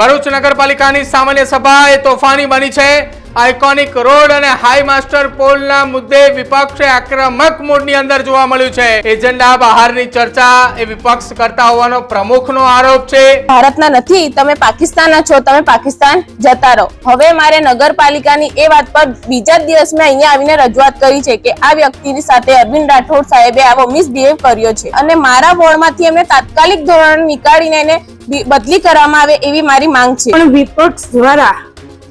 ભરૂચ નગરપાલિકાની સામાન્ય સભા એ તોફાની બની છે. આઇકોનિક રોડ અને હાઈ માસ્ટર પોલના મુદ્દે વિપક્ષે આક્રમક મૂડની અંદર જોવા મળ્યું છે. એજન્ડા બહારની ચર્ચા એ વિપક્ષ કરતા હોવાનો પ્રમુખનો આરોપ છે. ભારતના નથી, તમે પાકિસ્તાનના છો, તમે પાકિસ્તાન જતા રહો. હવે મારે નગરપાલિકાની એ વાત પર બીજા જ દિવસ મેં અહીંયા આવીને રજૂઆત કરી છે કે આ વ્યક્તિની સાથે અરવિંદ રાઠોડ સાહેબે આવો મિસબિહેવ કર્યો છે. અને મારા વોર્ડમાંથી એમને તાત્કાલિક ધોરણ નીકાળીને એને બદલી કરવામાં આવે એવી મારી માંગ છે. પણ વિપક્ષ દ્વારા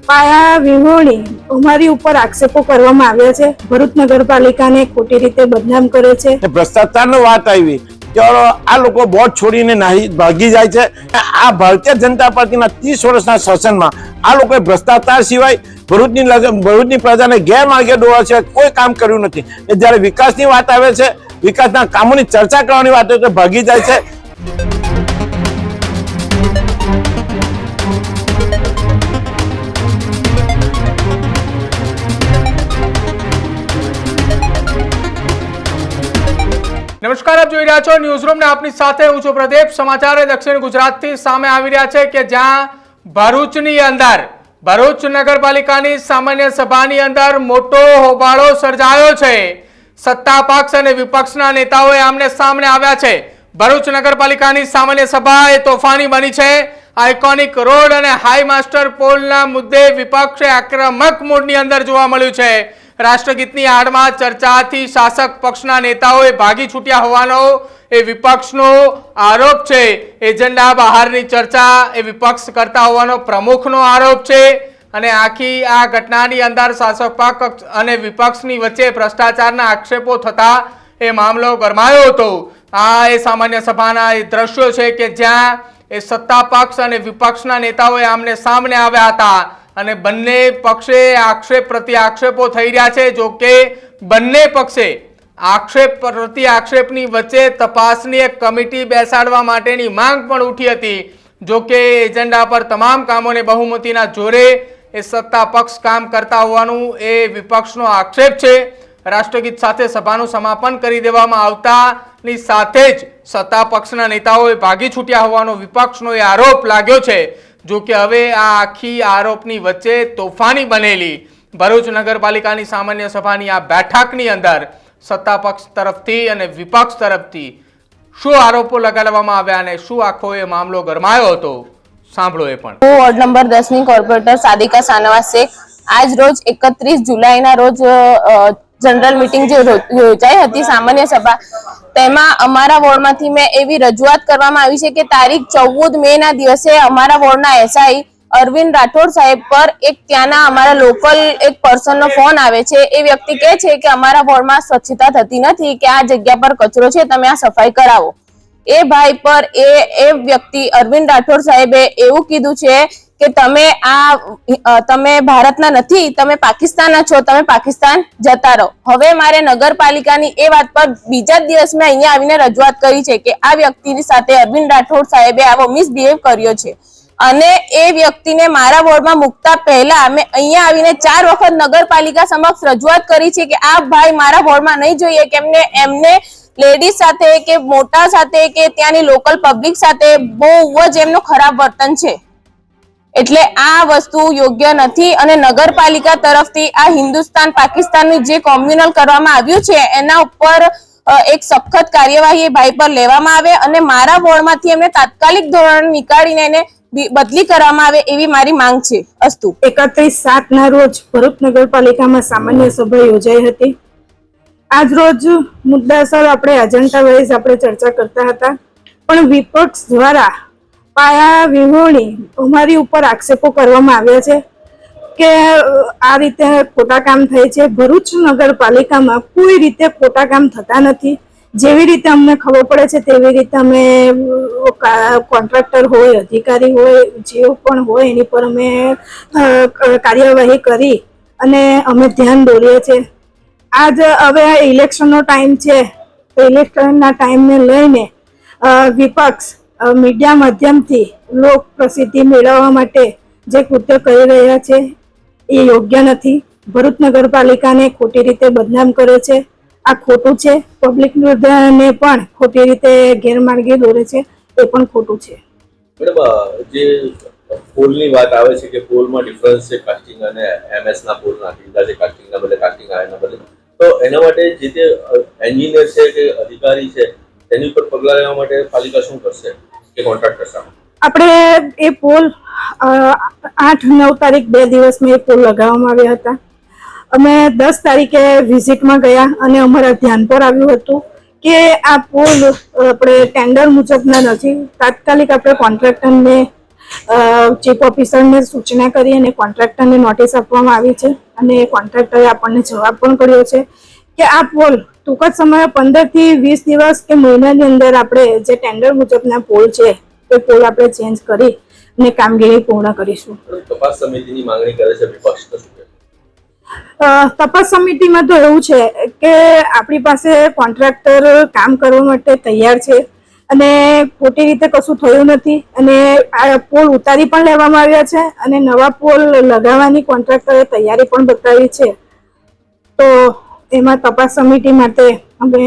પાયા વિહોણી અમારી ઉપર આક્ષેપો કરવામાં આવ્યા છે. ભરૂચ નગરપાલિકાને ખોટી રીતે બદનામ કરે છે. ભ્રષ્ટાચારની વાત આવી. આ લોકો બોટ છોડીને નાહી ભાગી જાય છે. આ ભારતીય જનતા પાર્ટીના ત્રીસ વર્ષના શાસનમાં આ લોકોએ ભ્રષ્ટાચાર સિવાય ભરૂચની ભરૂચની પ્રજાને ગેરમાર્ગે દોવા છે કોઈ કામ કર્યું નથી. જ્યારે વિકાસની વાત આવે છે વિકાસના કામોની ચર્ચા કરવાની વાત આવે તો ભાગી જાય છે. નમસ્કાર, આપ જોઈ રહ્યા છો ન્યૂઝરૂમ ને આપની સાથે હું છું પ્રદીપ. સમાચાર દક્ષિણ ગુજરાતથી સામે આવી રહ્યા છે કે જ્યાં ભરૂચની અંદર, ભરૂચ નગરપાલિકાની સામાન્ય સભાની અંદર મોટો હોબાળો સર્જાયો છે. સત્તા પક્ષ અને વિપક્ષના નેતાઓએ આમને સામને આવ્યા છે. ભરૂચ નગરપાલિકાની સામાન્ય સભા એ તોફાની બની છે. આઇકોનિક રોડ અને હાઈ માસ્ટર પોલના મુદ્દે વિપક્ષે આક્રમક મૂડની અંદર જોવા મળ્યું છે. રાષ્ટ્રગીતની આડમાં ચર્ચાથી શાસક પક્ષના નેતાઓએ ભાગી છૂટ્યા હોવાનો એ વિપક્ષનો આરોપ છે. એજન્ડા બહારની ચર્ચા એ વિપક્ષ કરતા હોવાનો પ્રમુખનો આરોપ છે. અને આખી આ ઘટનાની અંદર શાસક પક્ષ અને વિપક્ષની વચ્ચે ભ્રષ્ટાચારના આક્ષેપો થતા એ મામલો ગરમાયો હતો. આ એ સામાન્ય સભાના એ દ્રશ્યો છે કે જ્યાં એ સત્તા પક્ષ અને વિપક્ષના નેતાઓએ આમને સામને આવ્યા હતા. અને બંને પક્ષે આક્ષેપ પ્રતિ આક્ષેપો થઈ રહ્યા છે. જો કે બંને પક્ષે આક્ષેપ પ્રતિ આક્ષેપની વચ્ચે તપાસની એક કમિટી બેસાડવા માટેની માંગ પણ ઉઠી હતી. જો કે એજન્ડા પર તમામ કામોને બહુમતીના જોરે એ સત્તા પક્ષ કામ કરતા હોવાનું એ વિપક્ષનો આક્ષેપ છે. રાષ્ટ્રગીત સાથે સભાનું સમાપન કરી દેવામાં આવતાની સાથે જ સત્તા પક્ષના નેતાઓએ ભાગી છૂટ્યા હોવાનો વિપક્ષનો એ આરોપ લાગ્યો છે. જો કે હવે આ આખી આરોપની વચ્ચે તોફાની બનેલી. ભરૂચ નગરપાલિકાની સામાન્ય સભાની આ બેઠકની અંદર સત્તા પક્ષ તરફથી અને વિપક્ષ તરફથી શું આરોપો લગાડવામાં આવ્યા અને શું આખો એ મામલો ગરમાયો હતો? સાંભળો એ પણ. હું વોર્ડ નંબર દસની કોર્પોરેટર સાદિકા સાનવાસ શેખ આજ રોજ એકત્રીસ જુલાઈના રોજ જનરલ મિટિંગ જે યોજાઈ હતી સામાન્ય સભા, તેમાં અમારા વોર્ડમાંથી મેં એવી રજૂઆત કરવામાં આવી છે કે તારીખ ચૌદ મે ના દિવસે અમારા વોર્ડના એસઆઈ અરવિંદ રાઠોડ સાહેબ પર એક ત્યાંના અમારા લોકલ એક પર્સનનો ફોન આવે છે. એ વ્યક્તિ કહે છે કે અમારા વોર્ડમાં સ્વચ્છતા થતી નથી, કે આ જગ્યા પર કચરો છે, તમે આ સફાઈ કરાવો. એ ભાઈ પર એ એ વ્યક્તિ અરવિંદ રાઠોડ સાહેબે એવું કીધું છે કે તમે આ તમે ભારતના નથી, તમે પાકિસ્તાનના છો, તમે પાકિસ્તાન જતા રહો. હવે મારે નગરપાલિકાની એ વાત પર બીજા દિવસ મેં અહીંયા આવીને રજૂઆત કરી છે કે આ વ્યક્તિની સાથે અરવિંદ રાઠોડ સાહેબે આવો મિસબિહેવ કર્યો છે. અને એ વ્યક્તિને મારા વોર્ડમાં મૂકતા પહેલા મેં અહીંયા આવીને ચાર વખત નગરપાલિકા સમક્ષ રજૂઆત કરી છે કે આ ભાઈ મારા વોર્ડમાં નહીં જોઈએ, કે એમને એમને લેડીઝ સાથે કે મોટા સાથે કે ત્યાંની લોકલ પબ્લિક સાથે બહુ જ એમનું ખરાબ વર્તન છે. એટલે આ વસ્તુ યોગ્ય નથી અને નગરપાલિકા તરફથી આ હિન્દુસ્તાન, પાકિસ્તાનનું જે કોમ્યુનલ કરવામાં આવ્યું છે, એના ઉપર એક સખત કાર્યવાહી ભાઈ પર લેવામાં આવે અને મારા વોર્ડમાંથી એમને તાત્કાલિક ધોરણ નીકાળીને એને બદલી કરવામાં આવે એવી મારી માંગ છે. અસ્તુ. એકત્રીસ સાત ના રોજ ભરૂચ નગરપાલિકામાં સામાન્ય સભા યોજાઈ હતી. આજ રોજ મુદ્દાસર આપણે અજંટા વાઇઝ આપણે ચર્ચા કરતા હતા. પણ વિપક્ષ દ્વારા પાયા વિહોણી અમારી ઉપર આક્ષેપો કરવામાં આવ્યા છે કે આ રીતે ખોટા કામ થાય છે. ભરૂચ નગરપાલિકામાં કોઈ રીતે ખોટા કામ થતા નથી. જેવી રીતે અમને ખબર પડે છે, તેવી રીતે અમે કોન્ટ્રાક્ટર હોય, અધિકારી હોય જે પણ હોય, એની પર અમે કાર્યવાહી કરી અને અમે ધ્યાન દોરીએ છીએ. આજ હવે ઇલેક્શનનો ટાઈમ છે. તો ઇલેક્શનના ટાઈમને લઈને વિપક્ષ મીડિયા માધ્યમથી લોક પ્રસિદ્ધિ મેળવવા માટે જે કૃત્ય કરી રહ્યા છે, એ યોગ્ય નથી. ભરૂચ નગરપાલિકાને ખોટી રીતે બદનામ કરે છે. આ ખોટું છે. પબ્લિક ને પણ ખોટી રીતે ગેરમાર્ગે દોરે છે. એ પણ ખોટું છે. મેડમ જે પોલની વાત આવે છે કે પોલમાં ડિફરન્સ છે કાસ્ટિંગ અને એમએસ ના પોલ નાખી દીધા છે કાસ્ટિંગના બદલે કાસ્ટિંગ આયના બદલે. તો એના માટે જે તે એન્જિનિયર છે કે અધિકારી છે તેની ઉપર પગલાં લેવા માટે પાલિકા શું કરશે? કે કોન્ટ્રાક્ટર સામે આપણે એ પોલ આઠ નવ તારીખ બે દિવસમાં એ પોલ લગાવવામાં આવ્યા હતા. અમે દસ તારીખે વિઝિટમાં ગયા અને અમારા ધ્યાન પર આવ્યું હતું કે આ પોલ આપણે ટેન્ડર મુજબના નથી. તાત્કાલિક આપણે કોન્ટ્રાક્ટરને ચીફ ઓફિસરને સૂચના કરી અને કોન્ટ્રાક્ટરને નોટિસ આપવામાં આવી છે અને કોન્ટ્રાક્ટરે આપણને જવાબ પણ કર્યો છે કે આ પોલ ટૂંક જ સમયે પંદરથી વીસ દિવસ કે મહિનાની અંદર આપણે જે ટેન્ડર મુજબના પોલ છે તે પોલ આપણે ચેન્જ કરી અને કામગીરી પૂર્ણ કરીશું. તપાસ સમિતિની માંગણી કરે છે વિપક્ષ તપાસ સમિતિમાં તો એવું છે કે આપણી પાસે કોન્ટ્રાક્ટર કામ કરવા માટે તૈયાર છે અને ખોટી રીતે કશું થયું નથી અને આ પોલ ઉતારી પણ લેવામાં આવ્યા છે અને નવા પોલ લગાવવાની કોન્ટ્રાક્ટરે તૈયારી પણ બતાવી છે. તો એમાં તપાસ સમિતિ માટે અમે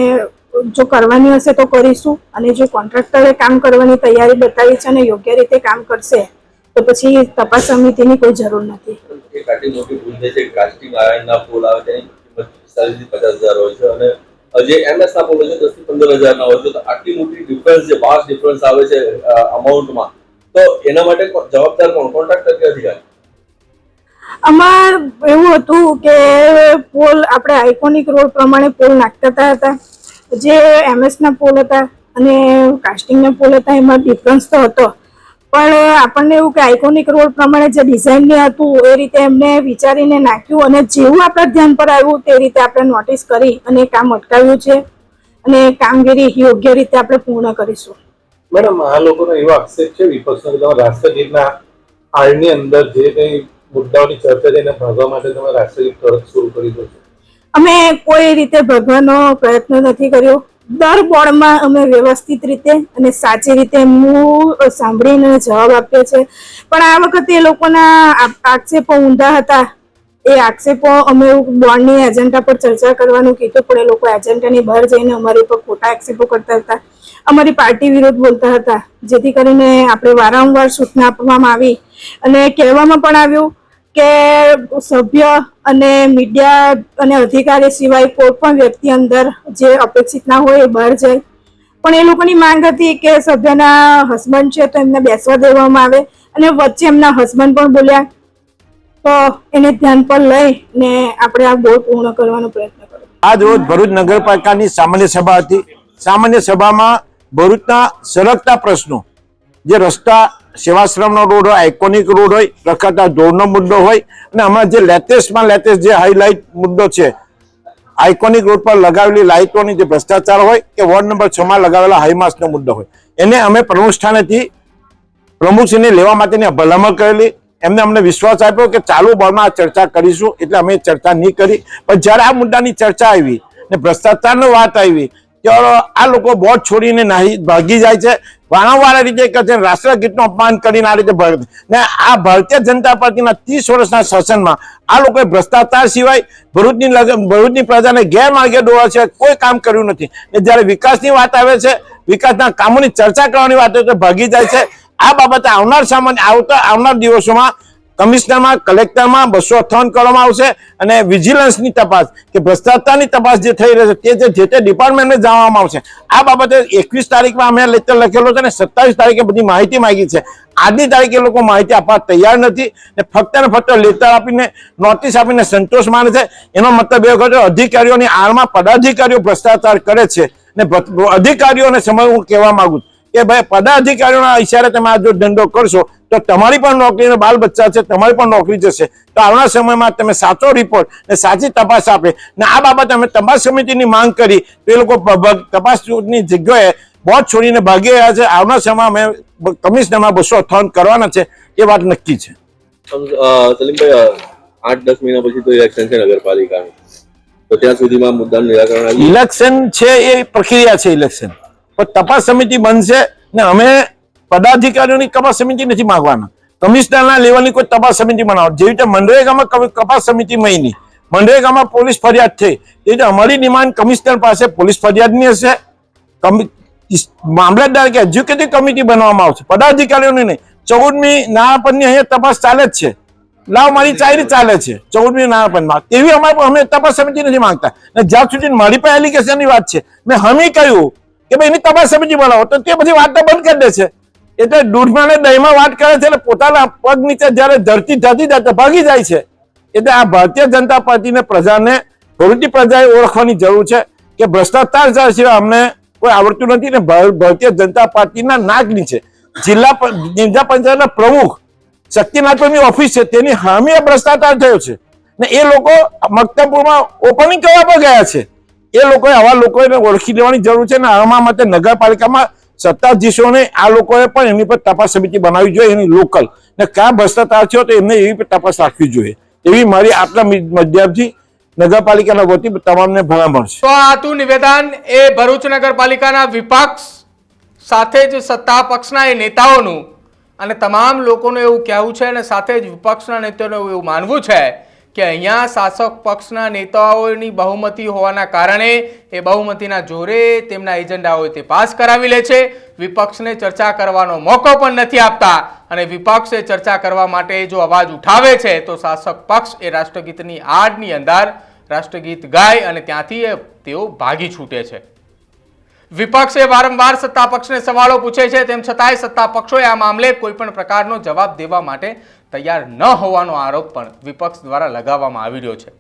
જો કરવાની હશે તો કરીશું. અને જો કોન્ટ્રાક્ટરે કામ કરવાની તૈયારી બતાવી છે અને યોગ્ય રીતે કામ કરશે, તો પછી તપાસ સમિતિની કોઈ જરૂર નથી. જે એમએસ ના પોલ છે દસ પંદર હજાર ના હોય તો આટલી મોટી ડિફરન્સ જે ડિફરન્સ આવે છે અમાઉન્ટમાં તો એના માટે જવાબદાર કોણ? કોન્ટ્રાક્ટર કે અધિકારી? આમાં એવું હતું કે પોલ આપણે આઇકોનિક રોડ પ્રમાણે પોલ નાખતા હતા. જે એમએસના પોલ હતા અને કાસ્ટિંગ ના પોલ હતા, એમાં ડિફરન્સ તો હતો. પણ આપણને એવું કે આઇકોનિક રોડ પ્રમાણે જે ડિઝાઇન હતું, એ રીતે એમને વિચારીને નાખ્યું અને જેવું આપણા ધ્યાન પર આવ્યું તે રીતે આપણે નોટિસ કરી અને કામ અટકાવ્યું છે અને કામગીરી યોગ્ય રીતે આપણે પૂર્ણ કરીશું. મેડમ, આ લોકોનો એવો આક્ષેપ છે, વિપક્ષના રાષ્ટ્રગીરના હાલની અંદર જે કંઈ મુદ્દાઓની ચર્ચા છે ભાગવા માટે તમે રાષ્ટ્રગીત તરત શરૂ કરી દો અમે કોઈ રીતે ભગવાનો પ્રયત્ન નથી કર્યો. દર બોર્ડમાં અમે વ્યવસ્થિત રીતે અને સાચી રીતે મૂળ સાંભળીને જવાબ આપ્યો છે. પણ આ વખતે એ લોકોના આક્ષેપો ઊંધા હતા. એ આક્ષેપો અમે બોર્ડની એજન્ડા પર ચર્ચા કરવાનું કીધું, પણ એ લોકો એજન્ડાની બહાર જઈને અમારી પર ખોટા આક્ષેપો કરતા હતા. અમારી પાર્ટી વિરુદ્ધ બોલતા હતા, જેથી કરીને આપણે વારંવાર સૂચના આપવામાં આવી. અને કહેવામાં પણ આવ્યું કે સભ્ય અને મીડિયા અને અધિકારી સિવાય કોઈ પણ વ્યક્તિ અંદર જે અપેક્ષિત ના હોય એ બહાર જાય. પણ એ લોકોની માંગ હતી કે સભ્યના હસબન્ડ છે તો એમને બેસવા દેવામાં આવે. અને વચ્ચે એમના હસબન્ડ પણ બોલ્યા તો એને ધ્યાન પર લઈને આપણે આ ગોળ પૂર્ણ કરવાનો પ્રયત્ન કર્યો આજ રોજ ભરૂચ નગરપાલિકાની સામાન્ય સભા હતી. સામાન્ય સભામાં ભરૂચના સરકતા પ્રશ્નો, જે રસ્તા, સેવાશ્રમનો રોડ હોય આઇકોનિક રોડ હોય રખાતા ઢોરનો મુદ્દો હોય, અને આમાં જે લેટેસ્ટમાં લેટેસ્ટ જે હાઇલાઇટ મુદ્દો છે આઇકોનિક રોડ પર લગાવેલી લાઇટોની જે ભ્રષ્ટાચાર હોય, કે વોર્ડ નંબર છ માં લગાવેલા હાઈમાસનો મુદ્દો હોય. એને અમે પ્રમુખ સ્થાનેથી પ્રમુખશ્રીને લેવા માટેની ભલામણ કરેલી. એમને અમને વિશ્વાસ આપ્યો કે ચાલુ બળમાં ચર્ચા કરીશું, એટલે અમે ચર્ચા નહીં કરી. પણ જ્યારે આ મુદ્દાની ચર્ચા આવી ને ભ્રષ્ટાચારની વાત આવી, ત્યારે આ લોકો બોટ છોડીને નાહી, ભાગી જાય છે. વારંવાર રીતે કહે છે, રાષ્ટ્રગીતનું અપમાન કરીને આ રીતે ને આ ભારતીય જનતા પાર્ટીના ત્રીસ વર્ષના શાસનમાં આ લોકોએ ભ્રષ્ટાચાર સિવાય ભરૂચની ભરૂચની પ્રજાને ગેરમાર્ગે દોવા છે કોઈ કામ કર્યું નથી. ને જ્યારે વિકાસની વાત આવે છે, વિકાસના કામોની ચર્ચા કરવાની વાત આવે તો ભાગી જાય છે. આ બાબતે આવનાર સામાન્ય આવતા આવનાર દિવસોમાં કમિશનરમાં, કલેક્ટરમાં બસો અઠ્ઠાવન કરવામાં આવશે અને વિજિલન્સની તપાસ, કે ભ્રષ્ટાચારની તપાસ જે થઈ રહી છે, તે જે- તે ડિપાર્ટમેન્ટને જાણવામાં આવશે. આ બાબતે એકવીસ તારીખમાં અમે લેટર લખેલો છે અને સત્તાવીસ તારીખે બધી માહિતી માંગી છે. આજની તારીખે લોકો માહિતી આપવા તૈયાર નથી ને ફક્ત ને ફક્ત લેટર આપીને, નોટિસ આપીને સંતોષ માને છે. એનો મતલબ એ કે અધિકારીઓની આળમાં પદાધિકારીઓ ભ્રષ્ટાચાર કરે છે ને અધિકારીઓને સમય હું કહેવા માંગુ છું. કે ભાઈ પદાધિકારીઓના ઈશારે તમે આ જો ધંધો કરશો તો તમારી પણ નોકરી બાલ બચ્ચા છે તમારી પણ નોકરી જશે. તો આવનાર સમયમાં તમે સાચો રિપોર્ટ ને સાચી તપાસ આપે ને આ બાબતે અમે તપાસ સમિતિની માંગ કરી. તો લોકો તપાસની જગ્યાએ બોર્ડ છોડીને ભાગી રહ્યા છે. આવનાર સમયમાં અમે કમિશનરમાં બસો અઠ્ઠાવન કરવાના છે. એ વાત નક્કી છે. આઠ દસ મહિના પછી તો ઇલેક્શન છે નગરપાલિકાનું. તો ત્યાં સુધીમાં મુદ્દાનું નિરાકરણ ઇલેક્શન છે એ પ્રક્રિયા છે ઇલેક્શન પણ તપાસ સમિતિ બનશે ને અમે પદાધિકારીઓની તપાસ સમિતિ નથી માંગવાના. કમિશનરના લેવલની કોઈ તપાસ સમિતિ બનાવો. જેવી રીતે મનરેગામાં તપાસ સમિતિ નહીં મનરેગામાં પોલીસ ફરિયાદ થઈ. એ રીતે અમારી ડિમાન્ડ કમિશનર પાસે પોલીસ ફરિયાદની હશે. મામલતદાર કે એજ્યુકેટિવ કમિટી બનાવવામાં આવશે. પદાધિકારીઓની નહીં. ચૌદમી નાણાપંચની અહીંયા તપાસ ચાલે જ છે. લાવ મારી ચાયરી ચાલે છે. ચૌદમી નાણાપંચમાં. એવી અમારે અમે તપાસ સમિતિ નથી માંગતા. જ્યાં સુધી મારી પાસે એલિગેશનની વાત છે, મેં હમી કહ્યું કે ભાઈ એની તમે સમિતિ બનાવો. તો તે પછી વાતને બંધ કરી દે છે. એટલે દૂધમાં ને દહીંમાં વાત કરે છે એટલે પોતાના પગ નીચે જ્યારે ધરતી ધરતી જાય ભાગી જાય છે. એટલે આ ભારતીય જનતા પાર્ટીને પ્રજાને ભરૂચની પ્રજાએ ઓળખવાની જરૂર છે કે ભ્રષ્ટાચાર સિવાય અમને કોઈ આવડતું નથી ને ભાર- ભારતીય જનતા પાર્ટીના નાગની છે. જિલ્લા જિલ્લા પંચાયતના પ્રમુખ શક્તિનાથની ઓફિસ છે. તેની હામીએ ભ્રષ્ટાચાર થયો છે. ને એ લોકો મક્તમપુરમાં ઓપનિંગ કરવા પણ ગયા છે. એ લોકોએ આવા લોકોને ઓળખી લેવાની જરૂર છે અને આમાં માટે નગરપાલિકામાં સત્તાધીશોને આ લોકોએ પણ એમની પર તપાસ સમિતિ બનાવવી જોઈએ, એની લોકલ. ને ક્યાં ભ્રષ્ટાચાર થયો તો એમને એવી તપાસ રાખવી જોઈએ. એવી મારી આટલા માધ્યમથી નગરપાલિકાના વતી તમામને ભલામણ છે. તો આ હતું નિવેદન એ ભરૂચ નગરપાલિકાના વિપક્ષ સાથે જ સત્તા પક્ષના એ નેતાઓનું અને તમામ લોકોનું એવું કહેવું છે અને સાથે જ વિપક્ષના નેતાઓનું એવું માનવું છે કે અહીંયા શાસક પક્ષના નેતાઓની બહુમતી હોવાના કારણે એ બહુમતીના જોરે તેમના એજન્ડાઓ તે પાસ કરાવી લે છે. વિપક્ષને ચર્ચા કરવાનો મોકો પણ નથી આપતા અને વિપક્ષે ચર્ચા કરવા માટે જો અવાજ ઉઠાવે છે, તો શાસક પક્ષ એ રાષ્ટ્રગીતની આડની અંદર રાષ્ટ્રગીત ગાય અને ત્યાંથી તેઓ ભાગી છૂટે છે. વિપક્ષે વારંવાર સત્તા પક્ષને સવાલો પૂછે છે, તેમ છતાંય સત્તા પક્ષોએ આ મામલે કોઈપણ પ્રકારનો જવાબ દેવા માટે તૈયાર ન હોવાનો આરોપ પણ વિપક્ષ દ્વારા લગાવવામાં આવી રહ્યો છે.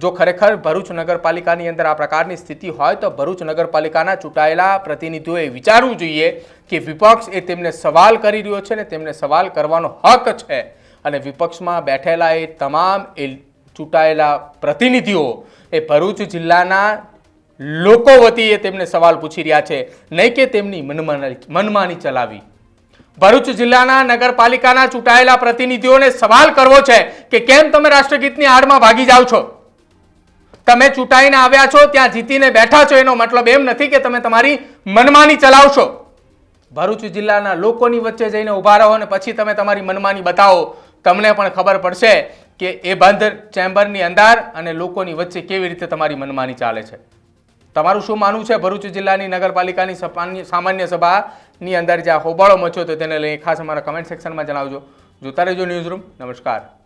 જો ખરેખર ભરૂચ નગરપાલિકાની અંદર આ પ્રકારની સ્થિતિ હોય તો ભરૂચ નગરપાલિકાના ચૂંટાયેલા પ્રતિનિધિઓએ વિચારવું જોઈએ કે વિપક્ષ એ તેમને સવાલ કરી રહ્યો છે ને તેમને સવાલ કરવાનો હક છે. અને વિપક્ષમાં બેઠેલા એ તમામ એ ચૂંટાયેલા પ્રતિનિધિઓ એ ભરૂચ જિલ્લાના લોકો વતીએ તેમને સવાલ પૂછી રહ્યા છે. નહીં કે તેમની મનમાની મનમાની ચલાવી. ભરૂચ જિલ્લાના નગરપાલિકાના ચૂંટાયેલા પ્રતિનિધિઓને સવાલ કરવો છે કે કેમ તમે રાષ્ટ્રગીતની આડમાં ભાગી જાઓ છો? તમે ચૂંટાઈને આવ્યા છો, ત્યાં જીતીને બેઠા છો, એનો મતલબ એમ નથી કે તમે તમારી મનમાની ચલાવશો. ભરૂચ જિલ્લાના લોકોની વચ્ચે જઈને ઊભા રહો અને પછી તમે તમારી મનમાની બતાવો. તમને પણ ખબર પડશે કે એ બંધ ચેમ્બરની અંદર અને લોકોની વચ્ચે કેવી રીતે તમારી મનમાની ચાલે છે. તમારું શું માનવું છે? ભરૂચ જિલ્લાની નગરપાલિકાની સામાન્ય સભાની અંદર જ્યાં હોબાળો મચ્યો તો તેને લઈ ખાસ અમારા કમેન્ટ સેક્શનમાં જણાવજો. જોતા રહેજો ન્યૂઝ રૂમ. નમસ્કાર.